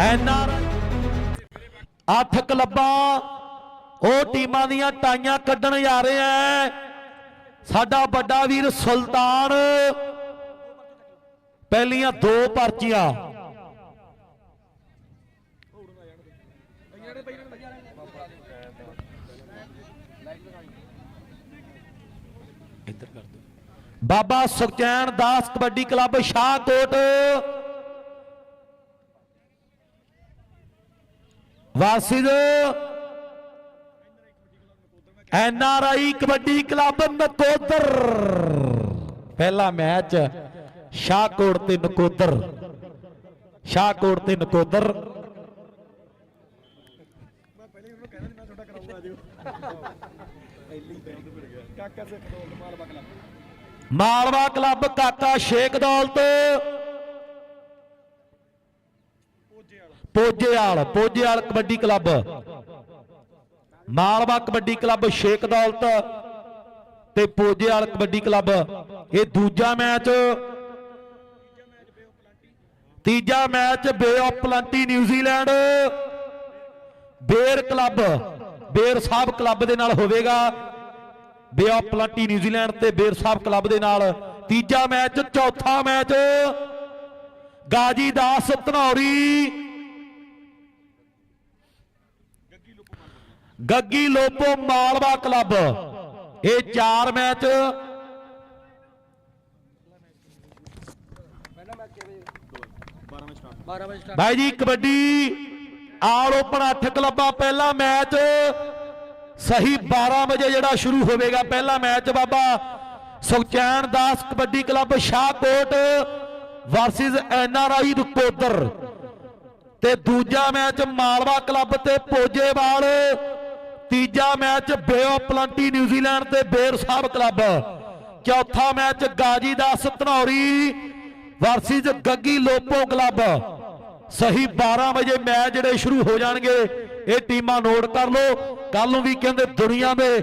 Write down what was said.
NR ਅੱਠ ਕਲੱਬਾਂ, ਉਹ ਟੀਮਾਂ ਦੀਆਂ ਟਾਈਆਂ ਕੱਢਣ ਜਾ ਰਹੇ ਐ। ਸਾਡਾ ਵੱਡਾ ਵੀਰ ਸੁਲਤਾਨ, ਪਹਿਲੀਆਂ ਦੋ ਪਰਚੀਆਂ। Baba Sukhchain Das kabaddi club Shahkot. ਵਾਸਿਦ N R I kabaddi club Nakodar. ਪਹਿਲਾ ਮੈਚ ਸ਼ਾਹਕੋਟ ਤੇ ਨਕੋਦਰ। ਸ਼ਾਹਕੋਟ ਤੇ Nakodar. Malwa club Kaka Shekh Daulat. Pojewal Pojewal kabaddi club. Malwa kabaddi club Shekh Daulat ਤੇ ਪੋਜੇਵਾਲ ਕਬੱਡੀ ਕਲੱਬ। ਇਹ ਦੂਜਾ ਮੈਚ। ਤੀਜਾ match Bay of Plenty, New Zealand. Ber club, Ber Sahib club ਦੇ ਨਾਲ ਹੋਵੇਗਾ। ਬੇ ਆਫ ਪਲੰਟੀ, ਨਿਊਜ਼ੀਲੈਂਡ ਤੇ Ber Sahib club ਦੇ ਨਾਲ। ਤੀਜਾ ਮੈਚ, ਚੌਥਾ ਮੈਚ। ਗਾਜੀ ਦਾਸ ਧਨੌਰੀ ਗੱਗੀ ਲੋਪੋ ਮਾਲਵਾ ਕਲੱਬ। ਇਹ ਚਾਰ ਮੈਚ ਭਾਈ ਜੀ, ਕਬੱਡੀ ਆਲ ਓਪਨ 8 ਕਲੱਬਾਂ ਪਹਿਲਾ ਮੈਚ। ਸਹੀ 12 ਵਜੇ ਜਿਹੜਾ ਸ਼ੁਰੂ ਹੋਵੇਗਾ ਪਹਿਲਾ match Baba Sukhchain Das kabaddi club Shahkot versus ਆਈ ਰੁਕੋਦਰ ਤੇ ਦੂਜਾ ਮੈਚ ਮਾਲਵਾ ਕਲੱਬ ਤੇ ਪੋਜੇਵਾਲ ਤੀਜਾ ਮੈਚ ਬੇਓ ਪਲੰਟੀ ਨਿਊਜ਼ੀਲੈਂਡ ਤੇ ਬੇਰ ਸਾਹਿਬ ਕਲੱਬ। ਚੌਥਾ match Gazi Das Dhanauri versus Gaggi Lopo club. ਸਹੀ 12 ਵਜੇ ਮੈਚ ਜਿਹੜੇ ਸ਼ੁਰੂ ਹੋ ਜਾਣਗੇ, ਇਹ ਟੀਮਾਂ ਨੋਟ ਕਰ ਲਓ। ਕੱਲ ਨੂੰ ਵੀ ਕਹਿੰਦੇ ਦੁਨੀਆ ਦੇ